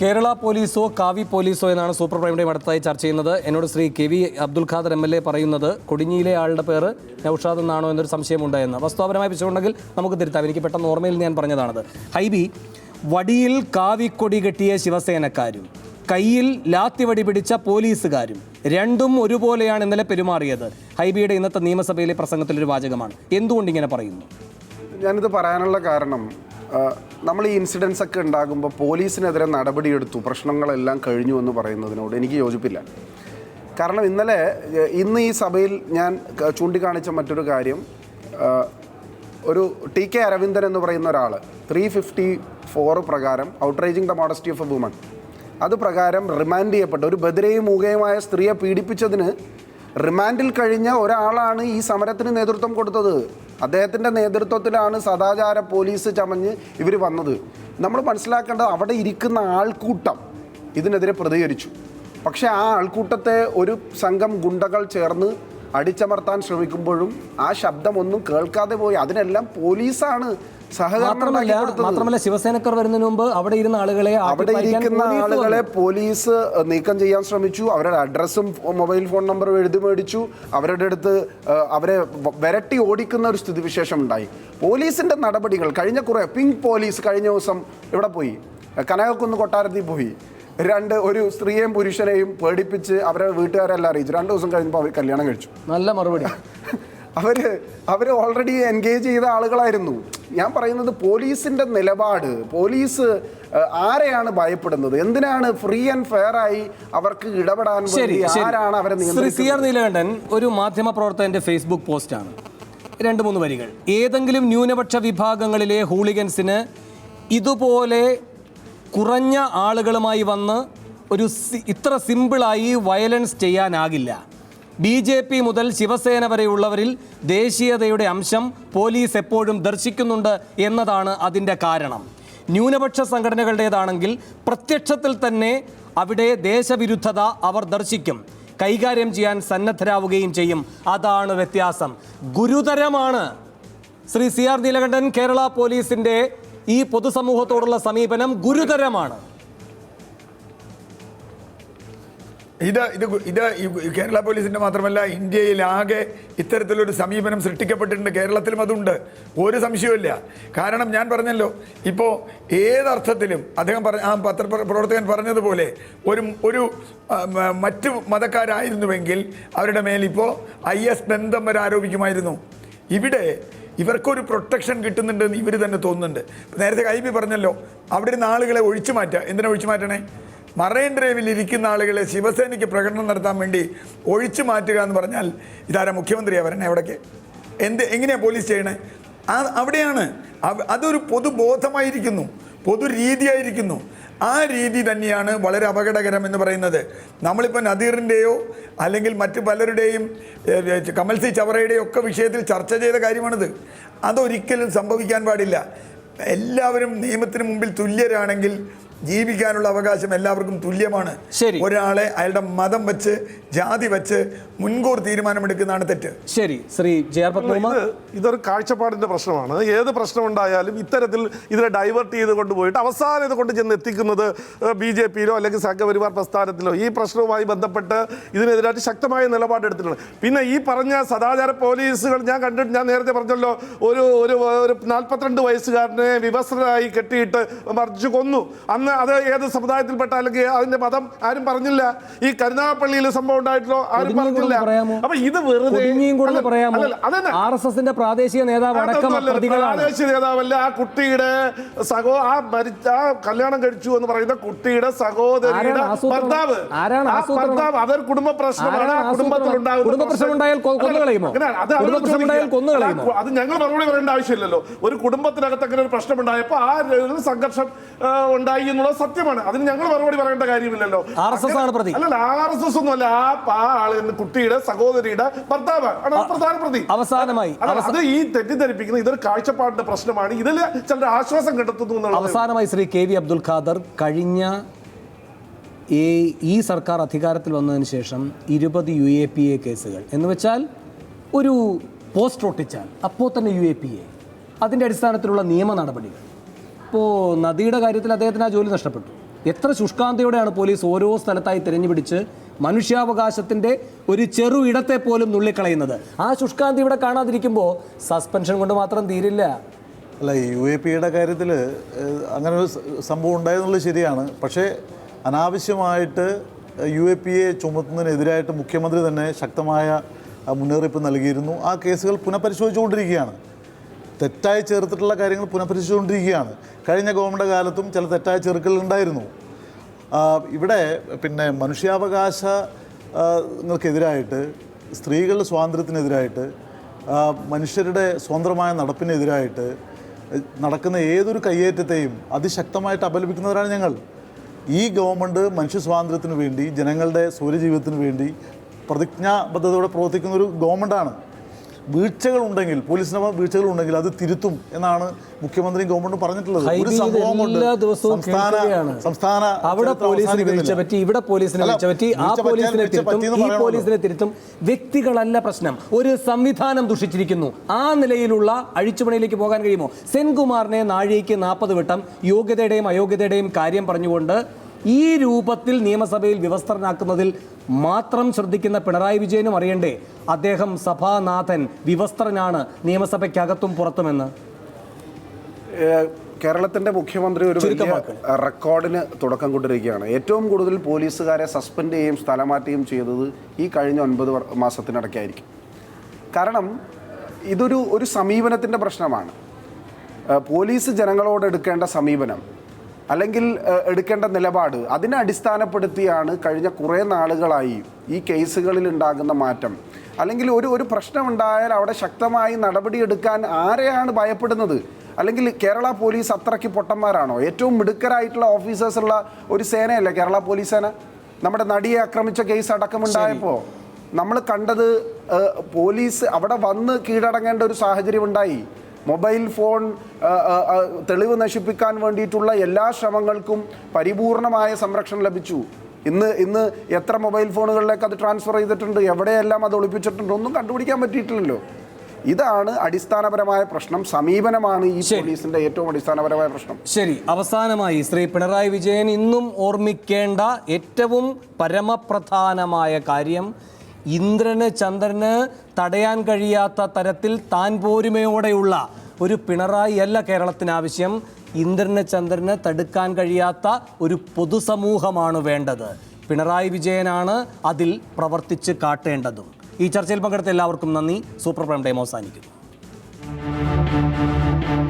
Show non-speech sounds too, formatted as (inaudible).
കേരള പോലീസോ കാവി പോലീസോ എന്നാണ് സൂപ്പർ പ്രൈമിന്റെയും അടുത്തായി ചർച്ച ചെയ്യുന്നത്. എന്നോട് Shri K V Abdul Khader M L A പറയുന്നത് കൊടിഞ്ഞിയിലെ ആളുടെ പേര് നൌഷാദ് എന്നാണോ എന്നൊരു സംശയമുണ്ട് എന്ന് വസ്തുപരമായി പിച്ചുണ്ടെങ്കിൽ നമുക്ക് തിരുത്താം. എനിക്ക് പെട്ടെന്ന് ഓർമ്മയിൽ ഞാൻ പറഞ്ഞതാണത്. ഹൈബി വടിയിൽ കാവിക്കൊടി കെട്ടിയ ശിവസേനക്കാരും കയ്യിൽ ലാത്തി വടി പിടിച്ച പോലീസുകാരും രണ്ടും ഒരുപോലെയാണ് ഇന്നലെ പെരുമാറിയത്. ഹൈബിയുടെ ഇന്നത്തെ നിയമസഭയിലെ പ്രസംഗത്തിലൊരു വാചകമാണ്. എന്തുകൊണ്ട് ഇങ്ങനെ പറയുന്നു? ഞാനിത് പറയാനുള്ള കാരണം നമ്മൾ ഈ ഇൻസിഡൻസ് ഒക്കെ ഉണ്ടാകുമ്പോൾ പോലീസിനെതിരെ നടപടിയെടുത്തു. പ്രശ്നങ്ങളെല്ലാം കഴിഞ്ഞു എന്ന് പറയുന്നതിനോട് എനിക്ക് യോജിപ്പില്ല. കാരണം ഇന്നലെ ഇന്ന് ഈ സഭയിൽ ഞാൻ ചൂണ്ടിക്കാണിച്ച മറ്റൊരു കാര്യം ഒരു ടി കെ അരവിന്ദൻ എന്ന് പറയുന്ന ഒരാൾ ത്രീ ഫിഫ്റ്റി ഫോർ പ്രകാരം outraging the modesty of a woman അത് പ്രകാരം റിമാൻഡ് ചെയ്യപ്പെട്ട. ഒരു ബദിരയും മൂകയുമായ സ്ത്രീയെ പീഡിപ്പിച്ചതിന് റിമാൻഡിൽ കഴിഞ്ഞ ഒരാളാണ് ഈ സമരത്തിന് നേതൃത്വം കൊടുത്തത്. അദ്ദേഹത്തിന്റെ നേതൃത്വത്തിലാണ് സദാചാര പോലീസ് ചമഞ്ഞ് ഇവർ വന്നത്. നമ്മൾ മനസ്സിലാക്കേണ്ടത് അവിടെ ഇരിക്കുന്ന ആൾക്കൂട്ടം ഇതിനെതിരെ പ്രതികരിച്ചു. പക്ഷേ ആ ആൾക്കൂട്ടത്തെ ഒരു സംഘം ഗുണ്ടകൾ ചേർന്ന് അടിച്ചമർത്താൻ ശ്രമിക്കുമ്പോഴും ആ ശബ്ദമൊന്നും കേൾക്കാതെ പോയി. അതിനെല്ലാം പോലീസാണ് മാത്രമല്ല മാത്രമല്ല ശിവസേനക്കാർ വരുന്നതിന് മുമ്പ് അവിടെ ഇരുന്ന ആളുകളെ അവിടെ ഇരിക്കുന്ന പോലീസ് ആളുകളെ പോലീസ് നീക്കം ചെയ്യാൻ ശ്രമിച്ചു. അവരുടെ അഡ്രസ്സും മൊബൈൽ ഫോൺ നമ്പറും എഴുതി മേടിച്ചു. അവരുടെ അടുത്ത് അവരെ വിരട്ടി ഓടിക്കുന്ന ഒരു സ്ഥിതിവിശേഷം ഉണ്ടായി പോലീസിന്റെ നടപടികൾ കഴിഞ്ഞ കുറെ പിങ്ക് പോലീസ് കഴിഞ്ഞ ദിവസം ഇവിടെ പോയി. കനകക്കുന്ന് കൊട്ടാരത്തിൽ പോയി. രണ്ട് ഒരു സ്ത്രീയെയും പുരുഷനെയും പേടിപ്പിച്ച് അവരെ വീട്ടുകാരെല്ലാം അറിയിച്ചു. രണ്ട് ദിവസം കഴിഞ്ഞപ്പോൾ അവർ കല്യാണം കഴിച്ചു. നല്ല മറുപടി. (laughs) അവർ അവർ ഓൾറെഡി എൻഗേജ് ചെയ്ത ആളുകളായിരുന്നു. ഞാൻ പറയുന്നത് പോലീസിന്റെ നിലപാട് പോലീസ് ആരെയാണ് ഭയപ്പെടുന്നത്? എന്തിനാണ് ഫ്രീ ആൻഡ് ഫെയർ ആയി അവർക്ക് ഇടപെടാൻ വേണ്ടി ആരാണ് അവരെ ശ്രീ സി ആർ നീലകണ്ഠൻ ഒരു മാധ്യമ പ്രവർത്തകന്റെ ഫേസ്ബുക്ക് പോസ്റ്റാണ് രണ്ട് മൂന്ന് വരികൾ. ഏതെങ്കിലും ന്യൂനപക്ഷ വിഭാഗങ്ങളിലെ ഹൂളിഗൻസിന് ഇതുപോലെ കുറഞ്ഞ ആളുകളുമായി വന്ന് ഒരു ഇത്ര സിമ്പിളായി വയലൻസ് ചെയ്യാനാകില്ല. ബി ജെ പി മുതൽ ശിവസേന വരെയുള്ളവരിൽ ദേശീയതയുടെ അംശം പോലീസ് എപ്പോഴും ദർശിക്കുന്നുണ്ട് എന്നതാണ് അതിന്റെ കാരണം. ന്യൂനപക്ഷ സംഘടനകളുടേതാണെങ്കിൽ പ്രത്യക്ഷത്തിൽ തന്നെ അവിടെ ദേശവിരുദ്ധത അവർ ദർശിക്കും. കൈകാര്യം ചെയ്യാൻ സന്നദ്ധരാവുകയും ചെയ്യും. അതാണ് വ്യത്യാസം. ഗുരുതരമാണ്. ശ്രീ സി ആർ നീലകണ്ഠൻ കേരള പോലീസിന്റെ ഈ പൊതുസമൂഹത്തോടുള്ള സമീപനം ഗുരുതരമാണ്. ഇത് ഇത് ഇത് കേരള പോലീസിന്റെ മാത്രമല്ല ഇന്ത്യയിലാകെ ഇത്തരത്തിലൊരു സമീപനം സൃഷ്ടിക്കപ്പെട്ടിട്ടുണ്ട്. കേരളത്തിലും അതുണ്ട്. ഒരു സംശയവുമില്ല. കാരണം ഞാൻ പറഞ്ഞല്ലോ ഇപ്പോൾ ഏതർത്ഥത്തിലും അദ്ദേഹം പറഞ്ഞ ആ പത്രപ്രവർത്തകൻ പറഞ്ഞതുപോലെ ഒരു ഒരു മറ്റ് മതക്കാരായിരുന്നുവെങ്കിൽ അവരുടെ മേലിപ്പോൾ ഐ എസ് ബന്ധം വരെ ആരോപിക്കുമായിരുന്നു. ഇവിടെ ഇവർക്കൊരു പ്രൊട്ടക്ഷൻ കിട്ടുന്നുണ്ടെന്ന് ഇവർ തന്നെ തോന്നുന്നുണ്ട്. നേരത്തെ കൈബി പറഞ്ഞല്ലോ അവിടെ ഇരുന്ന ആളുകളെ ഒഴിച്ചു മാറ്റുക. എന്തിനാ ഒഴിച്ചു മാറ്റണേ? മറൈൻ ഡ്രൈവിൽ ഇരിക്കുന്ന ആളുകളെ ശിവസേനയ്ക്ക് പ്രകടനം നടത്താൻ വേണ്ടി ഒഴിച്ചു മാറ്റുക എന്ന് പറഞ്ഞാൽ ഇതാരാ മുഖ്യമന്ത്രിയാണ് വരണേ അവിടേക്ക്? എന്ത് എങ്ങനെയാണ് പോലീസ് ചെയ്യണേ? ആ അവിടെയാണ്. അതൊരു പൊതുബോധമായിരിക്കുന്നു. പൊതു രീതിയായിരിക്കുന്നു ആ രീതി തന്നെയാണ് വളരെ അപകടകരം എന്ന് പറയുന്നത്. നമ്മളിപ്പോൾ നദീറിന്റെയോ അല്ലെങ്കിൽ മറ്റു പലരുടെയും കമൽസി ചവറയുടെയോ ഒക്കെ വിഷയത്തിൽ ചർച്ച ചെയ്ത കാര്യമാണിത്. അതൊരിക്കലും സംഭവിക്കാൻ പാടില്ല. എല്ലാവരും നിയമത്തിന് മുമ്പിൽ തുല്യരാണെങ്കിൽ ജീവിക്കാനുള്ള അവകാശം എല്ലാവർക്കും തുല്യമാണ്. ശരി. ഒരാളെ അയാളുടെ മതം വെച്ച് ജാതി വെച്ച് മുൻകൂർ തീരുമാനമെടുക്കുന്നതാണ് തെറ്റ്. ശരി. ശ്രീ ഇതൊരു കാഴ്ചപ്പാടിന്റെ പ്രശ്നമാണ്. ഏത് പ്രശ്നം ഉണ്ടായാലും ഇത്തരത്തിൽ ഇതിനെ ഡൈവേർട്ട് ചെയ്ത് കൊണ്ടുപോയിട്ട് അവസാനം ഇത് കൊണ്ട് ചെന്ന് എത്തിക്കുന്നത് ബി ജെ പിയിലോ അല്ലെങ്കിൽ സംഘപരിവാർ പ്രസ്ഥാനത്തിലോ ഈ പ്രശ്നവുമായി ബന്ധപ്പെട്ട് ഇതിനെതിരായിട്ട് ശക്തമായ നിലപാടെടുത്തിട്ടുണ്ട് പിന്നെ ഈ പറഞ്ഞ സദാചാര പോലീസുകൾ ഞാൻ കണ്ടിട്ട് ഞാൻ നേരത്തെ പറഞ്ഞല്ലോ ഒരു ഒരു ഒരു നാൽപ്പത്തിരണ്ട് വയസ്സുകാരനെ വിവസ്ത്രനായി കെട്ടിയിട്ട് മറിച്ചു കൊന്നു. അന്ന് അത് ഏത് സമുദായത്തിൽപ്പെട്ട അല്ലെങ്കിൽ അതിന്റെ മതം ആരും പറഞ്ഞില്ല. ഈ കരുനാഗപ്പള്ളിയിൽ സംഭവം ഉണ്ടായിട്ടോ ആരും പറഞ്ഞില്ല? അപ്പൊ ഇത് വെറുതെ. ആർ എസ് എസിന്റെ പ്രാദേശിക നേതാവ് പ്രാദേശിക നേതാവല്ല ആ കുട്ടിയുടെ സഹോ ആ മരിച്ച ആ കല്യാണം കഴിച്ചു എന്ന് പറയുന്ന കുട്ടിയുടെ സഹോദരിയുടെ ഭർത്താവ്. ആരാണ് ആ? ഭർത്താവ് അതൊരു കുടുംബ പ്രശ്നമാണ്. ആ കുടുംബത്തിൽ ഉണ്ടാകുന്ന കുടുംബ ഉണ്ടായാൽ കൊ- കൊന്നു കളയുമോ? അത് ഞങ്ങൾ മറുപടി പറയേണ്ട ആവശ്യമില്ലല്ലോ. ഒരു കുടുംബത്തിനകത്ത് അങ്ങനെ ഒരു പ്രശ്നം ഉണ്ടായപ്പോൾ ആ സംഘർഷം ഉണ്ടായി എന്നുള്ളത് സത്യമാണ്. അതിന് ഞങ്ങൾ മറുപടി പറയേണ്ട കാര്യമില്ലല്ലോ. ആർ എസ് എസ് ആണ് പ്രതി. അല്ലല്ല ആർ എസ് എസ് ഒന്നുമല്ല ആ ആ ആൾ കുട്ടിയുടെ സഹോദരിയുടെ ഭർത്താവ് ആണ്. പ്രധാന പ്രതി. അവസാനമായി അത് ഈ തെറ്റിദ്ധരിപ്പിക്കുന്ന ഇതൊരു കാഴ്ചപ്പാടിന്റെ പ്രശ്നമാണ്. ഇതിൽ ചിലർ ആശ്വാസം കണ്ടെത്തുന്നു എന്നുള്ളത്. അവസാനമായി ശ്രീ കെ വി അബ്ദുൽ ഖാദർ കഴിഞ്ഞ ഈ ഈ സർക്കാർ അധികാരത്തിൽ വന്നതിന് ശേഷം ഇരുപത് യു എ പി എ കേസുകൾ. എന്ന് വെച്ചാൽ ഒരു പോസ്റ്റ് ഒട്ടിച്ചാൽ അപ്പോൾ തന്നെ യു എ പി എ. അതിന്റെ അടിസ്ഥാനത്തിലുള്ള നിയമ നടപടികൾ. ഇപ്പോൾ നദിയുടെ കാര്യത്തിൽ അദ്ദേഹത്തിന് ആ ജോലി നഷ്ടപ്പെട്ടു. എത്ര ശുഷ്കാന്തയോടെയാണ് പോലീസ് ഓരോ സ്ഥലത്തായി തിരഞ്ഞുപിടിച്ച് മനുഷ്യാവകാശത്തിന്റെ ഒരു ചെറു ഇടത്തെ പോലും നുള്ളിക്കളയുന്നത്? ആ ശുഷ്കാന്തി ഇവിടെ കാണാതിരിക്കുമ്പോൾ സസ്പെൻഷൻ കൊണ്ട് മാത്രം തീരില്ല. അല്ല യു എ പിയുടെ കാര്യത്തിൽ അങ്ങനെ ഒരു സംഭവം ഉണ്ടായെന്നുള്ളത് ശരിയാണ്. പക്ഷേ അനാവശ്യമായിട്ട് യു എ പിയെ ചുമത്തുന്നതിനെതിരായിട്ട് മുഖ്യമന്ത്രി തന്നെ ശക്തമായ മുന്നറിയിപ്പ് നൽകിയിരുന്നു. ആ കേസുകൾ പുനഃപരിശോധിച്ചുകൊണ്ടിരിക്കുകയാണ്. തെറ്റായി ചേർത്തിട്ടുള്ള കാര്യങ്ങൾ പുനഃപരിശോധിച്ചുകൊണ്ടിരിക്കുകയാണ്. കഴിഞ്ഞ ഗവൺമെന്റ് കാലത്തും ചില തെറ്റായ ചെറുക്കലുണ്ടായിരുന്നു ഇവിടെ പിന്നെ മനുഷ്യാവകാശങ്ങൾക്കെതിരായിട്ട് സ്ത്രീകളുടെ സ്വാതന്ത്ര്യത്തിനെതിരായിട്ട് മനുഷ്യരുടെ സ്വതന്ത്രമായ നടപ്പിനെതിരായിട്ട് നടക്കുന്ന ഏതൊരു കയ്യേറ്റത്തെയും അതിശക്തമായിട്ട് അപലപിക്കുന്നവരാണ് ഞങ്ങൾ. ഈ ഗവൺമെന്റ് മനുഷ്യ സ്വാതന്ത്ര്യത്തിന് വേണ്ടി ജനങ്ങളുടെ സൗരജീവിതത്തിന് വേണ്ടി പ്രതിജ്ഞാബദ്ധതയോടെ പ്രവർത്തിക്കുന്ന ഒരു ഗവൺമെന്റാണ് വീഴ്ചകൾ ഉണ്ടെങ്കിൽ പോലീസിന് വീഴ്ചകൾ ഉണ്ടെങ്കിൽ അത് തിരുത്തും എന്നാണ് മുഖ്യമന്ത്രിയും ഗവൺമെന്റും പറഞ്ഞിട്ടുള്ളത്. ഒരു ഹൈബി ഇത് സംഭവം കൊണ്ട് എല്ലാ ദിവസവും സംസ്ഥാന അവിടെ ചരിത്രം വീഴ്ച പറ്റി ഇവിടെ പോലീസിനെ വീഴ്ച പറ്റി ആ പോലീസിനെ തിരുത്തും ഈ പോലീസിനെ തിരുത്തും വ്യക്തികളല്ല പ്രശ്നം. ഒരു സംവിധാനം ദുഷിച്ചിരിക്കുന്നു. ആ നിലയിലുള്ള അഴിച്ചുപണിയിലേക്ക് പോകാൻ കഴിയുമോ? സെൻകുമാറിനെ നാഴികയ്ക്ക് നാൽപ്പത് വട്ടം യോഗ്യതയുടെയും അയോഗ്യതയുടെയും കാര്യം പറഞ്ഞുകൊണ്ട് ഈ രൂപത്തിൽ നിയമസഭയിൽ വിവസ്ത്രനാക്കുന്നതിൽ മാത്രം ശ്രദ്ധിക്കുന്ന പിണറായി വിജയനും അറിയണ്ടേ? അദ്ദേഹം സഭാനാഥൻ വിവസ്ത്രനാണ്. നിയമസഭയ്ക്കകത്തും പുറത്തുമെന്ന്. കേരളത്തിന്റെ മുഖ്യമന്ത്രി ഒരു വലിയ റെക്കോർഡിന് തുടക്കം കൊണ്ടിരിക്കുകയാണ്. ഏറ്റവും കൂടുതൽ പോലീസുകാരെ സസ്പെൻഡ് ചെയ്യുകയും സ്ഥലം മാറ്റുകയും ചെയ്തത് ഈ കഴിഞ്ഞ ഒൻപത് മാസത്തിനിടയ്ക്കായിരിക്കും. കാരണം ഇതൊരു ഒരു സമീപനത്തിന്റെ പ്രശ്നമാണ്. പോലീസ് ജനങ്ങളോട് എടുക്കേണ്ട സമീപനം അല്ലെങ്കിൽ എടുക്കേണ്ട നിലപാട് അതിനെ അടിസ്ഥാനപ്പെടുത്തിയാണ് കഴിഞ്ഞ കുറേ നാളുകളായി ഈ കേസുകളിൽ ഉണ്ടാകുന്ന മാറ്റം. അല്ലെങ്കിൽ ഒരു ഒരു പ്രശ്നം ഉണ്ടായാൽ അവിടെ ശക്തമായി നടപടിയെടുക്കാൻ ആരെയാണ് ഭയപ്പെടുന്നത്? അല്ലെങ്കിൽ കേരള പോലീസ് അത്രയ്ക്ക് പൊട്ടന്മാരാണോ? ഏറ്റവും മിടുക്കരായിട്ടുള്ള ഓഫീസേഴ്സ് ഉള്ള ഒരു സേനയല്ലേ കേരള പോലീസ് സേന? നമ്മുടെ നടിയെ ആക്രമിച്ച കേസ് അടക്കമുണ്ടായപ്പോൾ നമ്മൾ കണ്ടത് പോലീസ് അവിടെ വന്ന് കീഴടങ്ങേണ്ട ഒരു സാഹചര്യം ഉണ്ടായി. മൊബൈൽ ഫോൺ തെളിവ് നശിപ്പിക്കാൻ വേണ്ടിയിട്ടുള്ള എല്ലാ ശ്രമങ്ങൾക്കും പരിപൂർണമായ സംരക്ഷണം ലഭിച്ചു. ഇന്ന് ഇന്ന് എത്ര മൊബൈൽ ഫോണുകളിലേക്ക് അത് ട്രാൻസ്ഫർ ചെയ്തിട്ടുണ്ട് എവിടെയെല്ലാം അത് ഒളിപ്പിച്ചിട്ടുണ്ട് ഒന്നും കണ്ടുപിടിക്കാൻ പറ്റിയിട്ടില്ലല്ലോ. ഇതാണ് അടിസ്ഥാനപരമായ പ്രശ്നം. സമീപനമാണ് ഈ പോലീസിന്റെ ഏറ്റവും അടിസ്ഥാനപരമായ പ്രശ്നം. ശരി. അവസാനമായി ശ്രീ പിണറായി വിജയൻ ഇന്നും ഓർമ്മിക്കേണ്ട ഏറ്റവും പരമപ്രധാനമായ കാര്യം ഇന്ദ്രന് ചന്ദ്രന് തടയാൻ കഴിയാത്ത തരത്തിൽ താൻ പോരുമയോടെയുള്ള ഒരു പിണറായി അല്ല കേരളത്തിന് ആവശ്യം. ഇന്ദ്രന് ചന്ദ്രന് തടുക്കാൻ കഴിയാത്ത ഒരു പൊതുസമൂഹമാണ് വേണ്ടത്. പിണറായി വിജയനാണ് അതിൽ പ്രവർത്തിച്ച് കാട്ടേണ്ടതും. ഈ ചർച്ചയിൽ പങ്കെടുത്ത എല്ലാവർക്കും നന്ദി. സൂപ്പർ പ്രൈം ടൈം അവസാനിക്കുന്നു.